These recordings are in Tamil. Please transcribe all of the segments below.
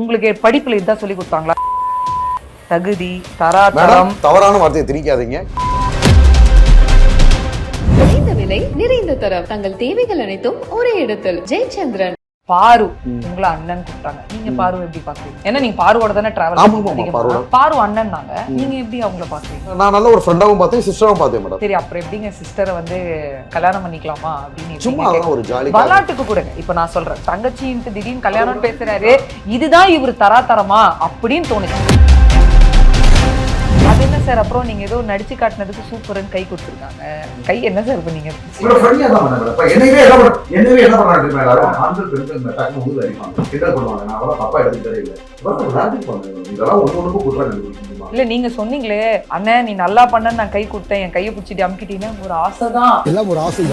உங்களுக்கு படிப்புல இதான் சொல்லி கொடுத்தாங்களா? தகுதி தரா மேடம் தரம் தவறான வார்த்தையை திணிக்காதீங்க. குறைந்த விலை நிறைந்த தரம். தங்கள் தேவைகள் அனைத்தும் ஒரே இடத்தில். ஜெயச்சந்திரன். பாரு உங்களை அண்ணன் கூப்பிட்டாங்க. நீங்க பாரு எப்படி பாக்குறீங்க ஏன்னா நீங்க பாருவோட தானே டிராவல். பாரு அண்ணன் நாங்க நீங்க எப்படி அவங்கள பாக்குறீங்க நான் நல்ல ஒரு ஃப்ரெண்டாவும் பார்த்தேன் சிஸ்டராவும் பார்த்தேன் மேடம் சரி அப்புறம் எப்படிங்க சிஸ்டரை வந்து கல்யாணம் பண்ணிக்கலாமா அப்படின்னு சும்மா ஒரு ஜாலி விளாட்டுக்கு கொடுங்க. இப்ப நான் சொல்றேன் தங்கச்சின்ட்டு திடீர்னு கல்யாணம் பேசுறாரு இதுதான் இவர் தரா தரமா அப்படின்னு தோணுச்சு. சார் அப்புறம் நீங்க ஏதோ நடிச்சு காட்டினதுக்கு சூப்பர்னு கை கொடுத்துருக்காங்க. கை என்ன சார் பண்ணீங்க தான் என்னையவே என்ன பண்ண என்னையவே என்ன பண்ணாங்க ஆண்கள் பெண்கள் டக்கு முதுகு அடிப்பாங்க. கிண்டல் பண்ணுவாங்க. நான் அதெல்லாம் தப்பா எடுத்துக்கிறே இல்லை. இதெல்லாம் ஒன்று குற்றம் நீங்க சொன்னீங்களே அண்ணன் நீ நல்லா பண்ணன்னு நான் கை கொடுத்தேன். என் கையை பிடிச்சிட்டு அமுக்கிட்டீங்கன்னா ஒரு ஆசைதான் எல்லாம் ஒரு ஆசை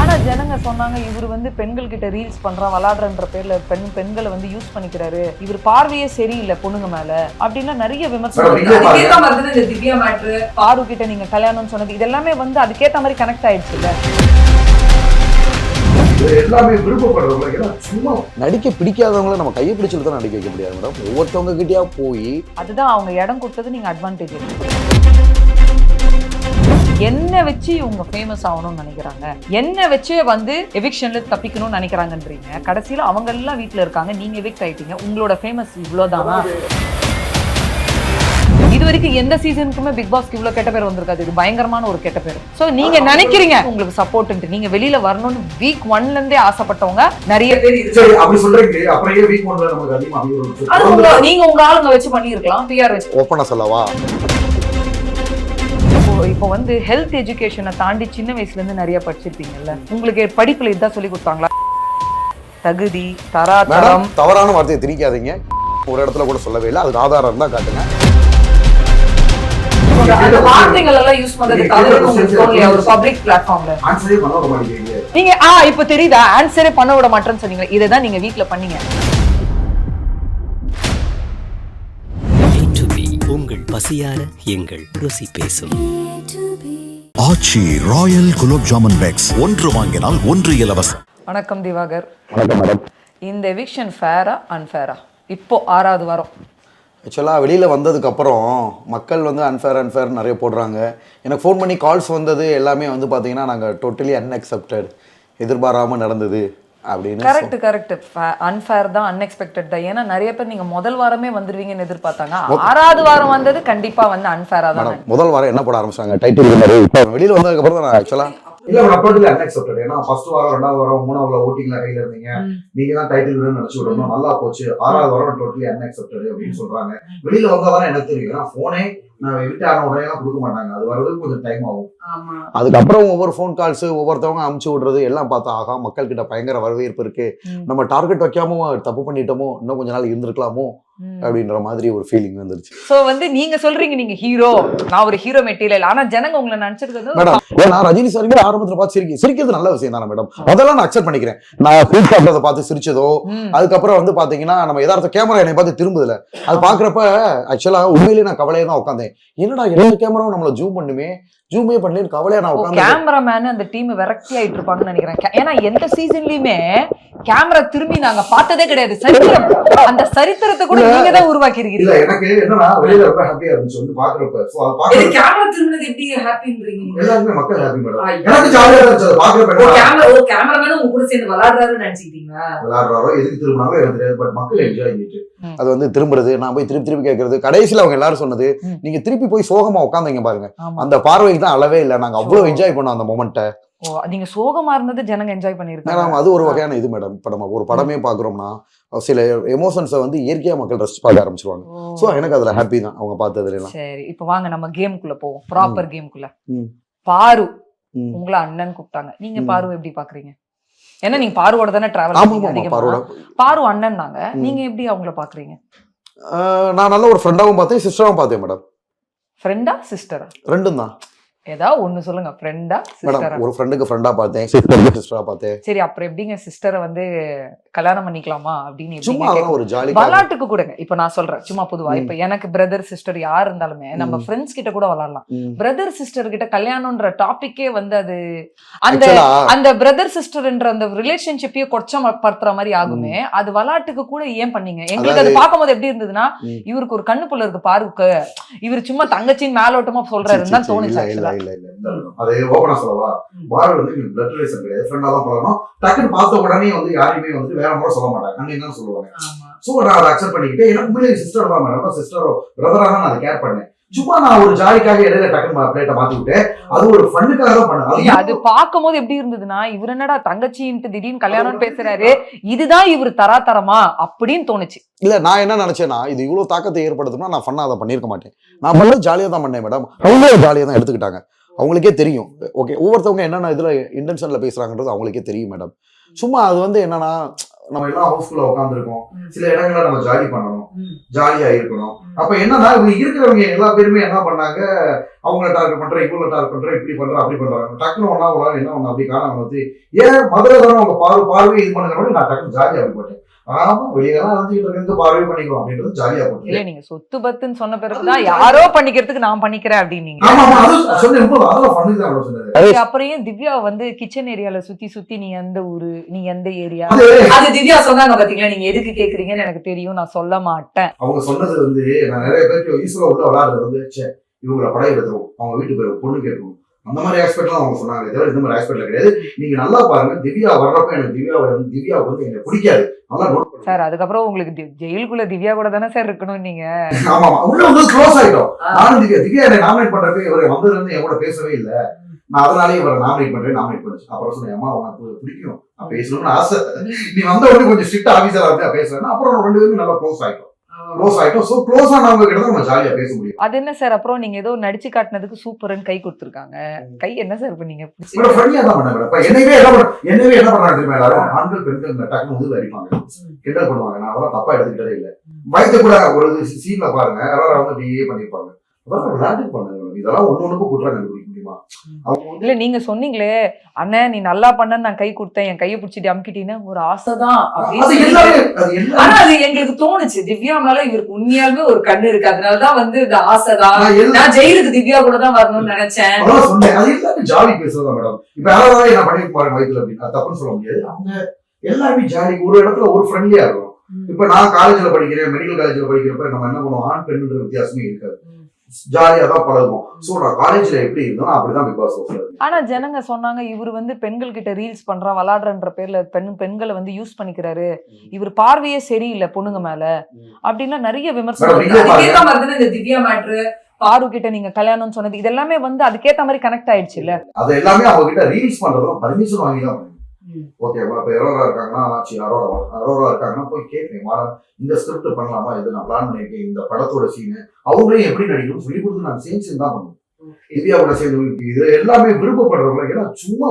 ஆனா ஜனங்க சொன்னாங்க இவர் வந்து பெண்கள் கிட்ட ரீல்ஸ் பண்றான் விளாடுறன்ற பேர்ல பெண் பெண்களை வந்து யூஸ் பண்ணிக்கிறாரு. இவர் பார்வையே சரியில்லை பொண்ணுங்க மேல. அப்படின்னா நிறைய விமர்சனம் பாரு கிட்ட நீங்க கல்யாணம்னு சொன்னது. இதெல்லாமே வந்து அதுக்கேத்த மாதிரி கனெக்ட் ஆயிடுச்சு இல்ல இது எல்லாமே விருப்பப்படுறவங்க நடிக்க பிடிக்காதவங்கள நம்ம கையை பிடிச்சிட்டு தான் நடிக்க வைக்க முடியாது மேடம். ஒவ்வொருத்தவங்க கிட்டயா போய் அதுதான் அவங்க இடம் கொடுத்தது நீங்க அட்வான்டேஜ் என்ன வச்சு இவங்க ஃபேமஸ் ஆகணும்னு நினைக்கிறாங்க. என்ன வச்சு வந்து எவிக்ஷன்ல தப்பிக்கணும்னு நினைக்கிறாங்கன்றீங்க. கடைசியில அவங்க எல்லாம் வீட்ல இருக்காங்க. நீங்க எவிக்ட் ஆயிட்டீங்க. உங்களோட ஃபேமஸ் இவ்வளவுதானா? இது வரைக்கும் எந்த சீசனுக்குமே பிக் பாஸ்க்கு இவ்வளவு கெட்ட பேர் வந்திருக்காது. இது பயங்கரமான ஒரு கெட்ட பேர். சோ நீங்க நினைக்கிறீங்க. உங்களுக்கு சப்போர்ட் நீங்க வெளியில வரணும்னு வீக் ஒன்ல இருந்தே ஆசைப்பட்டவங்க நிறைய பேர் இருக்கு. சரி அப்படி சொல்றீங்க. அப்புறம் ஏன் வீக் ஒன்ல நமக்கு அதிகமா அமையும் அது உங்க நீங்க உங்க ஆளுங்க வச்சு பண்ணியிருக்கலாம். பிஆர் வச்சு. ஓப்பனா சொல்லவா? இப்போ இப்போ வந்து ஹெல்த் எஜுகேஷனை தாண்டி சின்ன வயசுல இருந்து நிறைய படிச்சிருப்பீங்கல்ல. உங்களுக்கு படிப்புல இதான் சொல்லி கொடுத்தாங்களா? தகுதி தரா மேடம் தரம் தவறான வார்த்தையை திணிக்காதீங்க. ஒரு இடத்துல கூட சொல்லவே இல்லை. அதுக்கு ஆதாரம் தான் காட்டுங்க. நீங்க ஆ இப்போ தெரியுதா? ஆன்சரே பண்ண விட மாட்டேன்னு சொன்னீங்க இதை தான் நீங்க வீட்ல பண்ணீங்க. உங்கள் பசியார எங்கள் ருசி பேசும். ஆச்சி ராயல் குலோப் ஜாமுன் பேக்ஸ் ஒன்று வாங்கினால் ஒன்று இலவசம். வணக்கம் திவாகர். வணக்கம் மேடம் இந்த எவிக்ஷன் ஃபேரா அன்ஃபேரா இப்போ ஆறாவது வாரம். ஆக்சுவலாக வெளியில் வந்ததுக்கப்புறம் மக்கள் வந்து அன்ஃபேர் அன்ஃபேர் நிறைய போடுறாங்க. எனக்கு ஃபோன் பண்ணி கால்ஸ் வந்தது எல்லாமே வந்து பார்த்தீங்கன்னா நாங்கள் டோட்டலி அன்அக்செப்டட் எதிர்பாராமல் நடந்தது. அப்படின்னு கரெக்ட் கரெக்ட் அன்ஃபேர் தான் அன்எக்ஸ்பெக்டட் தான். ஏன்னா நிறைய பேர் நீங்க முதல் வாரமே வந்துருவீங்கன்னு எதிர்பார்த்தாங்க. ஆறாவது வாரம் வந்தது கண்டிப்பா வந்து அன்ஃபேரா தான். முதல் வாரம் என்ன போட ஆரம்பிச்சாங்க? டைட்டில் வின்னர் இப்போ வெளியில் வந்ததுக்கப்புறம் தான் நான் ஆக்சுவலாக இல்ல நான் டோட்டலி அன்எக்செப்டட் ஏன்னா ஃபர்ஸ்ட் வாரம் ரெண்டாவது வாரம் மூணாவது ஓட்டிங்ல கையில இருந்தீங்க. நீங்க தான் டைட்டில் நினைச்சு விடணும். நல்லா போச்சு. ஆறாவது வாரம் டோட்டலி அன்எக்செப்டட் அப்படின்னு சொல்றாங்க. வெளியில வந்தாதான் எனக்கு தெரியும். ஏன்னா போனே நான் விட்டு ஆன உடனே கொடுக்க மாட்டாங்க. அது வர்றதுக்கு கொஞ்சம் டைம் ஆகும். அதுக்கப்புறம் ஒவ்வொரு ஃபோன் கால்ஸ் ஒவ்வொருத்தவங்க அமுச்சு விடுறது எல்லாம் பார்த்தா ஆகா மக்கள் கிட்ட பயங்கர வரவேற்பு இருக்கு. நம்ம டார்கெட் வைக்காம தப்பு பண்ணிட்டோமோ இன்னும் கொஞ்ச நாள் இருந்திருக்கலாமோ அப்படின்ற மாதிரி ஒரு ஃபீலிங் வந்துருச்சு. சோ வந்து நீங்க சொல்றீங்க நீங்க ஹீரோ நான் ஒரு ஹீரோ மெட்டீரியல் ஆனா ஜனங்க உங்களை நினைச்சிருக்கிறது மேடம் ஏன்னா ரஜினி சாருமே ஆரம்பத்துல பார்த்து சிரிக்க சிரிக்கிறது நல்ல விஷயம் தானே மேடம்? அதெல்லாம் நான் அக்செப்ட் பண்ணிக்கிறேன். நான் ஃபீல் சாப்பிட்டதை பார்த்து சிரிச்சதோ. அதுக்கப்புறம் வந்து பாத்தீங்கன்னா நம்ம எதார்த்த கேமரா என்னை பார்த்து திரும்புதுல. அது பாக்குறப்ப ஆக்சுவலா உண்மையிலேயே நான் கவலையா தான் உட்காந்தேன். என்னடா எல்லா கேமராவும் நம்மள ஜூம் பண்ணுமே? ஜூமே பண்ணலன்னு கவலையா நான் கேமராமேன் அந்த டீம் விரக்தி ஆயிட்டு இருப்பாங்கன்னு நினைக்கிறேன். ஏன்னா எந்த சீசன்லயுமே கேமரா திரும்பி நாங்க பார்த்ததே கிடையாது. சரித்திரம். அந்த சரித்திரத்தை கூட நீங்க தான் உருவாக்கி இல்ல இருக்கீங்க எனக்கு என்னன்னா வெளியில ரொம்ப ஹாப்பியா இருந்துச்சு. வந்து பாக்குறப்ப அது பாக்குறது கேமரா திரும்பினது எப்படி ஹாப்பின்றீங்க எல்லாருமே மக்கள் ஹாப்பி மேடம். எனக்கு ஜாலியா இருந்துச்சு. அதை பாக்குறப்ப கேமரா ஓ கேமராமேன் உங்க கூட சேர்ந்து விளையாடுறாருன்னு நினைச்சுக்கிட்டீங்களா? விளையாடுறாரோ எதுக்கு திரும்பினாலும் எனக்கு தெரியாது. பட் மக்கள் என்ஜாய் பண்ணிட்டு அது வந்து திரும்புறது நான் போய் திருப்பி திருப்பி கேட்கறது கடைசியில அவங்க எல்லாரும் சொன்னது. நீங்க திருப்பி போய் சோகமா உட்காந்தீங்க பாருங்க. அந்த பார்வைக்கு தான் அளவே இல்லை. நாங்க அவ்வளவு என்ஜாய் பண்ணோம் அந்த மொமெண்ட்டை நீங்க சோகமா இருந்தது ஜனங்க என்ஜாய் பண்ணிருக்காங்க அது ஒரு வகையான இது மேடம். இப்ப நம்ம ஒரு படமே பாக்குறோம்னா சில எமோஷன்ஸை வந்து இயற்கையா மக்கள் ரசிச்சு பார்க்க ஆரம்பிச்சிருவாங்க. ஓ. ஸோ எனக்கு அதுல ஹாப்பி தான் அவங்க பார்த்ததுல சரி இப்போ வாங்க நம்ம கேமுக்குள்ள போவோம். ப்ராப்பர் கேமுக்குள்ள ம். பாரு. உங்களை அண்ணன் கூப்பிட்டாங்க. நீங்க. பாரு எப்படி பாக்குறீங்க? ஏன்னா நீங்க பாருவோட தானே டிராவல் பாரு அண்ணன் நாங்க. நீங்க எப்படி அவங்கள பாக்குறீங்க? நான் நல்ல ஒரு ஃப்ரெண்டாவும் பார்த்தேன் சிஸ்டராவும் பார்த்தேன் மேடம் ஃப்ரெண்டா சிஸ்டரா ரெண்டும் தான். ஏதாவது ஒண்ணு சொல்லுங்க ஃப்ரெண்டா சிஸ்டரா மேடம் ஒரு ஃப்ரெண்டுக்கு ஃப்ரெண்டா பார்த்தேன் சிஸ்டருக்கு சிஸ்டரா பார்த்தேன். சரி அப்புறம் எப்படிங்க சிஸ்டரை வந்து கல்யாணம் பண்ணிக்கலாமா அப்படின்னு எப்படிங்க சும்மா ஒரு ஜாலி விளாட்டுக்கு கூடங்க. இப்ப நான் சொல்றேன் சும்மா பொதுவா. இப்ப எனக்கு பிரதர் சிஸ்டர் யார் இருந்தாலுமே நம்ம. ஃப்ரெண்ட்ஸ் கிட்ட கூட விளாடலாம் ம். பிரதர் சிஸ்டர் கிட்ட கல்யாணம்ன்ற டாபிக்கே வந்து அது அந்த அந்த பிரதர் சிஸ்டர்ன்ற அந்த ரிலேஷன்ஷிப்பையே கொச்சப்படுத்துற மாதிரி ஆகுமே அது விளாட்டுக்கு கூட ஏன் பண்ணீங்க? எங்களுக்கு அது பார்க்கும்போது எப்படி இருந்ததுன்னா. இவருக்கு ஒரு கண்ணு புள்ள இருக்கு பாருக்கு இவர் சும்மா தங்கச்சின்னு மேலோட்டமா சொல்றாருன்னு தான் தோணுச்சு இல்ல. இல்ல அது ஓப்பனா சொல்லவா? பாரு வந்து எனக்கு பிளட் ரிலேஷன் கிடையாது. ஃப்ரெண்டா தான் பழகணும். டக்குன்னு பார்த்த உடனே வந்து யாரையுமே வந்து வேற முறை சொல்ல மாட்டாங்க. அண்ணன் தான் சொல்லுவாங்க. சோ நான் அதை அக்செப்ட் பண்ணிக்கிட்டு எனக்கு உண்மையிலே சிஸ்டர் தான் மேடம் சிஸ்டரோ பிரதரா தான் நான் அதை கேர் பண்ணேன். சும்மா நான் ஒரு ஜாலிக்காக இடையில டக்குன்னு பிளேட்டை மாத்தி விட்டேன் அது ஒரு ஃபண்ணுக்காக தான் பண்ணேன் அது அது பார்க்கும்போது எப்படி இருந்ததுன்னா இவர் என்னடா தங்கச்சின்ட்டு திடீர்னு கல்யாணம் பேசுறாரு இதுதான் இவர் தராதரமா அப்படின்னு தோணுச்சு. இல்ல நான் என்ன நினைச்சேன்னா இது இவ்வளவு தாக்கத்தை ஏற்படுத்தும்னா நான் ஃபன்னா அதை பண்ணியிருக்க மாட்டேன். நான் பண்ணது ஜாலியா தான் பண்ணேன் மேடம் அவங்களும் ஜாலியா தான் எடுத்துக்கிட்டாங்க. அவங்களுக்கே தெரியும். ஓகே ஒவ்வொருத்தவங்க என்னென்ன இதுல இன்டென்ஷன்ல பேசுறாங்கன்றது அவங்களுக்கே தெரியும் மேடம் சும்மா அது வந்து என்னன்னா நம்ம எல்லாம் ஹவுஸ்ஃபுல்லா உட்காந்துருக்கோம் சில இடங்கள்ல நம்ம ஜாலி பண்ணணும். ஜாலியா இருக்கணும். அப்ப என்னன்னா இவங்க இருக்கிறவங்க எல்லா பேருமே என்ன பண்ணாங்க அவங்கள டார்கெட் பண்றேன் இவங்கள டார்கெட் பண்றேன் இப்படி பண்றேன் அப்படி பண்றாங்க. டக்குனு ஒன்னா ஆள் என்ன ஒண்ணு அப்படி காணாம வந்து ஏன் மதுரை அவங்க பார்வை பார்வை இது பண்ணுங்க நான் டக்குனு ஜாலியா போட்டேன் ஆமா வெளியெல்லாம் அழைஞ்சிட்டு இருக்கிறது பார்வை பண்ணிக்கலாம் அப்படின்றது ஜாலியா இல்ல போட்டேன் நீங்க சொத்து பத்துன்னு சொன்ன பிறகுதான் யாரோ பண்ணிக்கிறதுக்கு நான் பண்ணிக்கிறேன் அப்படின்னீங்க. ஆமா ஆமா அது சொன்னேன் ரொம்ப அதெல்லாம் பண்ணுது தான் சொன்னது. சரி, அப்புறம் திவ்யா வந்து கிச்சன் ஏரியால சுத்தி சுத்தி நீ எந்த ஊரு நீ எந்த ஏரியா அது திவ்யா சொன்னாங்க பாத்தீங்களா நீங்க எதுக்கு கேக்குறீங்கன்னு எனக்கு தெரியும் நான் சொல்ல மாட்டேன். அவங்க சொன்னது வந்து நான் நிறைய பேருக்கு ஈஸ்வரா உள்ள விளையாடுறது வந்து இவங்கள படம் எடுத்துரும் அவங்க வீட்டுக்கு போய் பொண்ணு கேட்டுரும் அந்த மாதிரி ஆஸ்பெக்ட்லாம் அவங்க சொன்னாங்க தவிர இந்த மாதிரி ஆஸ்பெக்ட்ல கிடையாது. நீங்க நல்லா பாருங்க திவ்யா வர்றப்ப எனக்கு திவ்யா வந்து திவ்யாவுக்கு வந்து எனக்கு பிடிக்காது. சார் அதுக்கப்புறம் உங்களுக்கு ஜெயிலுக்குள்ள திவ்யா கூட தானே சார் இருக்கணும் நீங்க? ஆமா உள்ள வந்து க்ளோஸ் ஆயிட்டோம். நானும் திவ்யா திவ்யா என்னை நாமினேட் பண்றப்ப இவர் வந்ததுல இருந்து என் கூட பேசவே இல்ல. நான் அதனாலே இவரை நாமினேட் பண்றேன் நாமினேட் பண்ணுச்சு. அப்புறம் சொன்னேன் அம்மா உனக்கு பிடிக்கும். நான் பேசணும்னு ஆசை. நீ வந்த உடனே கொஞ்சம் ஸ்ட்ரிக்ட் ஆஃபீஸரா இருந்தா பேசுறேன் அப்புறம் ரெண்டு பேரும் நல்லா க்ளோஸ் ஆயிட்டோம். க்ளோஸ் ஆயிட்டோம் சோ க்ளோஸ் ஆனவங்க கிட்ட நம்ம ஜாலியா பேச முடியும். அது என்ன சார்? அப்புறம் நீங்க ஏதோ நடிச்சு காட்டினதுக்கு சூப்பர்னு கை கொடுத்துருக்காங்க. கை என்ன சார் பண்ணீங்க மேடம் ஃப்ரெண்ட்லியா தான் பண்ணேன் மேடம் இப்ப என்னையவே என்ன பண்ண என்னையவே என்ன பண்றாங்க தெரியுமா எல்லாரும்? ஆண்கள் பெண்கள் டக்குனு முதுகுல அடிப்பாங்க. கிண்டல் பண்ணுவாங்க. நான் அதெல்லாம் தப்பா எடுத்துக்கிட்டதே இல்ல. பயத்தை கூட ஒரு சீன்ல பாருங்க. யாராவது வந்து அப்படியே பண்ணிருப்பாங்க. இதெல்லாம் ஒண்ணு குற்றம் கண்டுபிடிக்க முடியுமா? இல்ல நீங்க சொன்னீங்களே அண்ணன் நீ நல்லா பண்ணன்னு நான் கை கொடுத்தேன் என் கையை பிடிச்சிட்டு அமுக்கிட்டீங்கன்னா ஒரு ஆசைதான் ஆனா அது எங்களுக்கு தோணுச்சு. திவ்யா மேல இவருக்கு உண்மையாலுமே ஒரு கண்ணு இருக்கு. அதனாலதான் வந்து இந்த ஆசைதான். நான் ஜெயிலுக்கு திவ்யா கூட தான் வரணும்னு நினைச்சேன். அது எல்லாமே ஜாலி பேசுறதா மேடம். இப்ப யாராவது என்ன பண்ணிட்டு பாருங்க வயிற்றுல அப்படின்னு அது தப்புன்னு சொல்ல முடியாது. அவங்க எல்லாருமே ஜாலி. ஒரு இடத்துல ஒரு ஃப்ரெண்ட்லியா இருக்கும். இப்ப நான் காலேஜ்ல படிக்கிறேன் மெடிக்கல் காலேஜ்ல படிக்கிறப்ப நம்ம என்ன பண்ணுவோம்? ஆண் பெண்ணுன்ற வித்தியாசமே இருக்காது. ஜாலியா தான் பழகுவோம். சோ நான் காலேஜ்ல எப்படி இருந்தோம் அப்படிதான் பிக் பாஸ். ஆனா ஜனங்க சொன்னாங்க இவர் வந்து பெண்கள் கிட்ட ரீல்ஸ் பண்றான் விளாடுறன்ற பேர்ல பெண் பெண்களை வந்து யூஸ் பண்ணிக்கிறாரு. இவர் பார்வையே சரியில்லை பொண்ணுங்க மேல. அப்படின்லாம் நிறைய விமர்சனம் திவ்யா மேட்ரு பாரு கிட்ட நீங்க கல்யாணம்னு சொன்னது இதெல்லாமே வந்து அதுக்கேத்த மாதிரி கனெக்ட் ஆயிடுச்சு இல்ல அது எல்லாமே அவங்க கிட்ட ரீல்ஸ் பண்றதும் பர்மிஷன் வாங்கி தான் பண்ணுவேன் ஓகே இப்ப எரோரா இருக்காங்கன்னா ஆச்சு அரோரா அரோரா இருக்காங்கன்னா போய் கேட்பேன் மாறா இந்த ஸ்கிரிப்ட் பண்ணலாமா? இது நான் பிளான் பண்ணியிருக்கேன் இந்த படத்தோட சீனு அவங்களையும் எப்படி நடிக்கணும் சொல்லி கொடுத்து நான் சேம் சீன் தான் பண்ணுவேன். திவ்யாவோட சேர்ந்து இது எல்லாமே விருப்பப்படுறவங்க. ஏன்னா சும்மா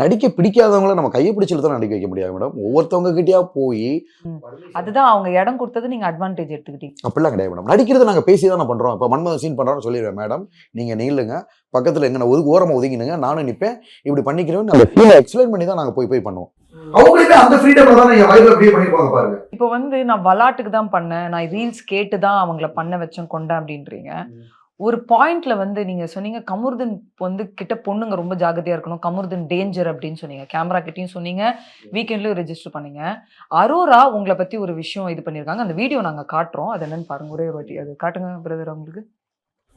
நடிக்க பிடிக்காதவங்கள நம்ம கையை பிடிச்சிட்டு தான் நடிக்க வைக்க முடியாது மேடம் ஒவ்வொருத்தவங்க கிட்டயா போய் அதுதான் அவங்க இடம் கொடுத்தது நீங்க அட்வான்டேஜ் எடுத்துக்கிட்டீங்க. அப்படிலாம் கிடையாது மேடம் நடிக்கிறது நாங்கள் பேசி தானே பண்ணுறோம் இப்போ மன்மதன் சீன் பண்ணுறோம்னு சொல்லிடுவேன் மேடம் நீங்கள் நீளுங்க பக்கத்தில் எங்கே ஒதுக்கு ஓரமாக ஒதுங்கினுங்க. நானும் நிற்பேன் இப்படி பண்ணிக்கிறேன்னு அந்த ஃபீலை எக்ஸ்பிளைன் பண்ணி தான் நாங்கள் போய் போய் பண்ணுவோம். அவங்களுமே அந்த ஃப்ரீடம் தான் என் வயதுல அப்படியே பண்ணிருப்பாங்க பாருங்க. இப்போ வந்து நான் விளாட்டுக்கு தான் பண்ணேன். நான் ரீல்ஸ் கேட்டு தான் அவங்கள பண்ண வச்சேன் கொண்டேன் அப்படின்றீங்க. ஒரு பாயிண்ட்ல வந்து நீங்க சொன்னீங்க கமுர்தன் வந்து கிட்ட பொண்ணுங்க ரொம்ப ஜாகிரதையா இருக்கணும் கமுர்தன் டேஞ்சர் அப்படின்னு சொன்னீங்க. கேமரா கிட்டயும் சொன்னீங்க வீக்கெண்ட்லயும் ரெஜிஸ்டர் பண்ணீங்க. அரோரா உங்களை பத்தி ஒரு விஷயம் இது பண்ணிருக்காங்க. அந்த வீடியோ நாங்க காட்டுறோம். அது என்னன்னு பாருங்க. ஒரே ஒரு வாட்டி. அது காட்டுங்க பிரதர் உங்களுக்கு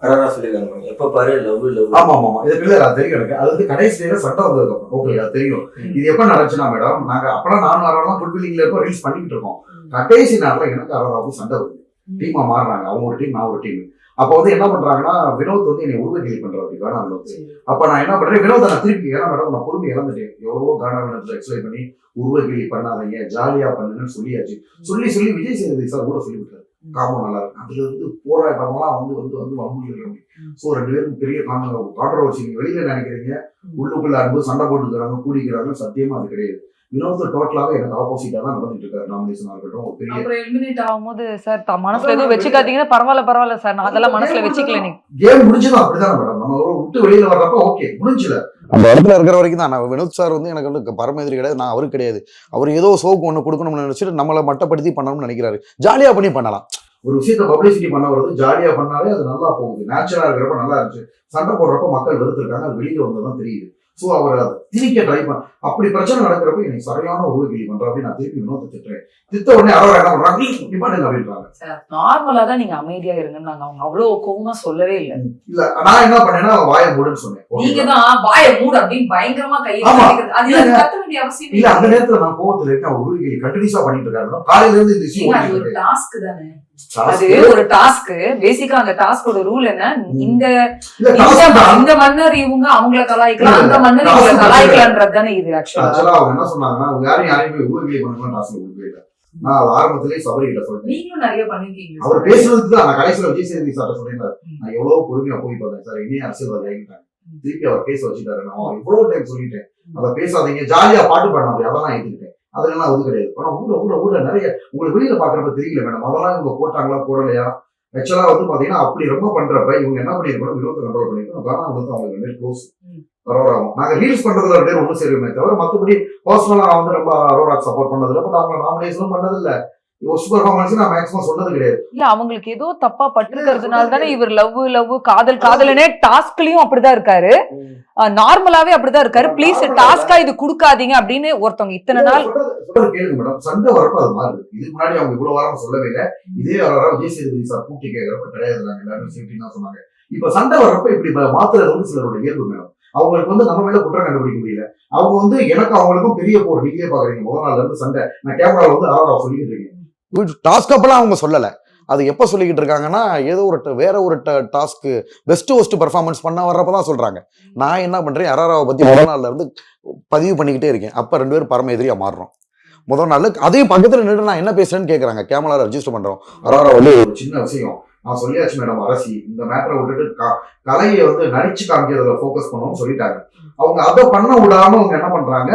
அதான் சொல்லிருக்காங்க. எப்ப பாரு லவ் லவ் ஆமா ஆமா ஆமா இது அது தெரியும் எனக்கு. அது வந்து கடைசி நேரம் சண்டை வந்ததுக்கு அப்புறம். ஓகே அது தெரியும். இது எப்ப நடந்துச்சுன்னா மேடம் நாங்க அப்பெல்லாம் நானும் அரோலாம் ஃபுட்பில்லிங்ல இருக்கோம் ரீல்ஸ் பண்ணிக்கிட்டு இருக்கோம். கடைசி நேரத்துல எனக்கு அரோராவுக்கும் சண்டை வருது. டீமா மாறுறாங்க. அவங்க ஒரு டீம் நான் ஒரு டீம் அப்ப வந்து என்ன பண்றாங்கன்னா வினோத் வந்து என்னை உருவ கேள்வி பண்றாரு கானா வினோத். அப்ப நான் என்ன பண்றேன் வினோத் நான் திருப்பி ஏன்னா மேடம் நான் பொறுமை இழந்துட்டேன். எவ்வளவோ கானா வினோத்ல எக்ஸ்பிளைன் பண்ணி உருவ கேள்வி பண்ணாதீங்க ஜாலியா பண்ணுங்கன்னு சொல்லியாச்சு. சொல்லி சொல்லி விஜய் சேதுபதி சார் கூட சொல்லி விட்டாரு காமோ நல்லா இருக்கு. அதுல இருந்து போராட்டமெல்லாம் வந்து வந்து வந்து வம்புகிறாங்க சோ ரெண்டு பேரும் பெரிய கான்ட்ரவர்சி நீங்க வெளியில நினைக்கிறீங்க உள்ளுக்குள்ள அன்பு சண்டை போட்டுக்கிறாங்க கூடிக்கிறாங்க சத்தியமா அது கிடையாது. வினோத் டோட்டலாவே எனக்கு ஆப்போசிட்டா தான் நடந்துட்டு இருக்காரு நாமினேஷனா இருக்கட்டும் ஒரு பெரிய அப்புறம் எலிமினேட் ஆகும்போது சார் மனசுல எதுவும் வச்சுக்காதீங்கன்னா பரவாயில்ல பரவாயில்ல சார் நான் அதெல்லாம் மனசுல வச்சுக்கல நீங்க கேம் முடிஞ்சதும் அப்படிதானே மேடம் நம்ம ஒரு விட்டு வெளியில வர்றப்ப ஓகே முடிஞ்சுல. அந்த இடத்துல இருக்கிற வரைக்கும் தான். நான் வினோத் சார் வந்து எனக்கு வந்து பரமேதிரி கிடையாது. நான் அவரு கிடையாது. அவர் ஏதோ சோக்கு ஒன்று கொடுக்கணும்னு நினைச்சிட்டு நம்மளை மட்டப்படுத்தி பண்ணணும்னு நினைக்கிறாரு. ஜாலியா பண்ணி பண்ணலாம். ஒரு விஷயத்த பப்ளிசிட்டி பண்ண வருது ஜாலியா பண்ணாலே அது நல்லா போகுது. நேச்சுரலா இருக்கிறப்ப நல்லா இருந்துச்சு. சண்டை போடுறப்ப மக்கள் வெறுத்திருக்காங்க. அது வெளியில வந்ததுதான் தெரியுது. சோ அவர் திணிக்க ட்ரை பண்ண அப்படி பிரச்சனை நடக்கிறப்ப எனக்கு சரியான ஒரு கிளி பண்ற அப்படின்னு நான் திருப்பி வினோத்தை திட்டுறேன். திட்ட உடனே அவர் என்ன பண்றாங்க பண்ணுங்க அப்படின்றாங்க. நார்மலா தான் நீங்க அமைதியா இருங்கன்னு நாங்க அவங்க அவ்வளவு கோவமா சொல்லவே இல்ல. இல்ல நான் என்ன பண்ணேன்னா வாயை மூடுன்னு சொன்னேன். நீங்க? தான் வாய மூடு அப்படின்னு பயங்கரமா. அது கத்த வேண்டிய அவசியம் இல்ல அந்த நேரத்துல நான் கோவத்துல இருக்கேன் அவர் உருகிலி கண்டினியூஸா பண்ணிட்டு இருக்காரு. காலையில இருந்து இந்த ஒரு இருக்கு. டாஸ்க் தானே. அது ஒரு டாஸ்க் பேசிக்கா அந்த டாஸ்கோட ரூல் என்ன? இந்த இந்த மன்னர் இவங்க அவங்கள கலாய்க்கலாம். அந்த மன்னர் இவங்கள task கலாய்க்கலான்றது தானே இது ஆக்சுவலா ஆக்சுவலா அவங்க என்ன சொன்னாங்கன்னா அவங்க யாரையும் போய் பண்ணலாம் டாஸ்க் கொடுக்கவே இல்லை. நான் ஆரம்பத்திலேயே சபரி கிட்ட அவர் பேசுறதுக்கு தான் நான் கடைசியில விஜய் சேதுபதி சார்ட்ட சொன்னேன் நான் எவ்வளவு பொறுமையா போய் பார்த்தேன் சார். இனியும் அரசியல்வாதி ஆகிட்டாங்க திருப்பி அவர் பேச வச்சுட்டாரு. நான் இவ்வளவு டைம் சொல்லிட்டேன். அதை பேசாதீங்க. ஜாலியா பாட்டு பாடணும் அப்படி. அதான் நான் ஏத்துக்கிட்டேன். அதெல்லாம் அது கிடையாது. ஆனா ஊட ஊட ஊட நிறைய உங்களுக்கு வெளியில பாக்குறப்ப தெரியல மேடம் அதெல்லாம் இவங்க போட்டாங்களா போடலையா? ஆக்சுவலா வந்து பாத்தீங்கன்னா அப்படி ரொம்ப பண்றப்ப இவங்க என்ன பண்ணிருக்கணும் விரோத கண்ட்ரோல் பண்ணிருக்கணும் காரணம் வந்து அவங்க ரெண்டு பேரும் க்ளோஸ். அரோராவும் நாங்க ரீல்ஸ் பண்றதுல ரெண்டு பேரும் ஒன்றும் சேருமே தவிர மத்தபடி பர்சனலா நான் வந்து ரொம்ப அரோராக்கு சப்போர்ட் பண்ணதில்லை. பட் அவங்க நாமினேஷனும் பண்ணதில்ல. ஒஸ்ட் பர்ஃபார்மன்ஸ் நான் மேக்ஸிமம் சொன்னது கிடையாது. இல்ல அவங்களுக்கு ஏதோ தப்பா பட்டிருக்கிறதுனால தானே இவர் லவ் லவ் காதல் காதலனே டாஸ்க்லயும் அப்படிதான் இருக்காரு. நார்மலாவே அப்படிதான் இருக்காரு. ப்ளீஸ் டாஸ்கா இது கொடுக்காதீங்க அப்படின்னு ஒருத்தவங்க இத்தனை நாள் சொல்றது சொல்றது கேளுங்க மேடம் சண்டை வரப்ப அது மாறுது. இதுக்கு முன்னாடி அவங்க இவ்வளவு வாரம் சொல்லவே இல்லை. இதே வர விஜய் சேதுபதி சார் கூட்டி கேட்கறப்ப கிடையாது. நாங்க எல்லாரும் சேஃப்டி தான் சொன்னாங்க. இப்ப சண்டை வரப்ப இப்படி ப- மாத்துறது வந்து சிலரோட இயல்பு மேடம் அவங்களுக்கு வந்து நம்ம மேல குற்றம் கண்டுபிடிக்க முடியல. அவங்க வந்து எனக்கு அவங்களுக்கும் பெரிய போர். நீங்களே பாக்குறீங்க முதல் நாள்ல இருந்து சண்டை. நான் கேமரால வந்து ஆறா சொல்லிக்கிட்டு இருக்கேன். டாஸ்க் அப்பெல்லாம் அவங்க சொல்லலை. அது எப்போ சொல்லிக்கிட்டு இருக்காங்கன்னா ஏதோ ஒரு வேற ஒரு டாஸ்க்கு பெஸ்ட் ஒஸ்ட் பர்ஃபார்மன்ஸ் பண்ண வர்றப்ப தான் சொல்றாங்க. நான் என்ன பண்றேன்? அராராவை பத்தி முதல் நாள்ல இருந்து பதிவு பண்ணிக்கிட்டே இருக்கேன். அப்ப ரெண்டு பேரும் பரம எதிரியா மாறுறோம். முதல் நாள் அதே பக்கத்துல நின்று நான் என்ன பேசுறேன்னு கேக்குறாங்க. கேமரா ரெஜிஸ்டர் பண்றோம். அராரா வந்து ஒரு சின்ன விஷயம். நான் சொல்லியாச்சு மேடம் அரசி. இந்த மேட்டரை விட்டுட்டு கலையை வந்து நடிச்சு காமிக்கிறதுல ஃபோக்கஸ் பண்ணணும்னு சொல்லிட்டாங்க. அவங்க அதை பண்ண விடாம அவங்க என்ன பண்றாங்க?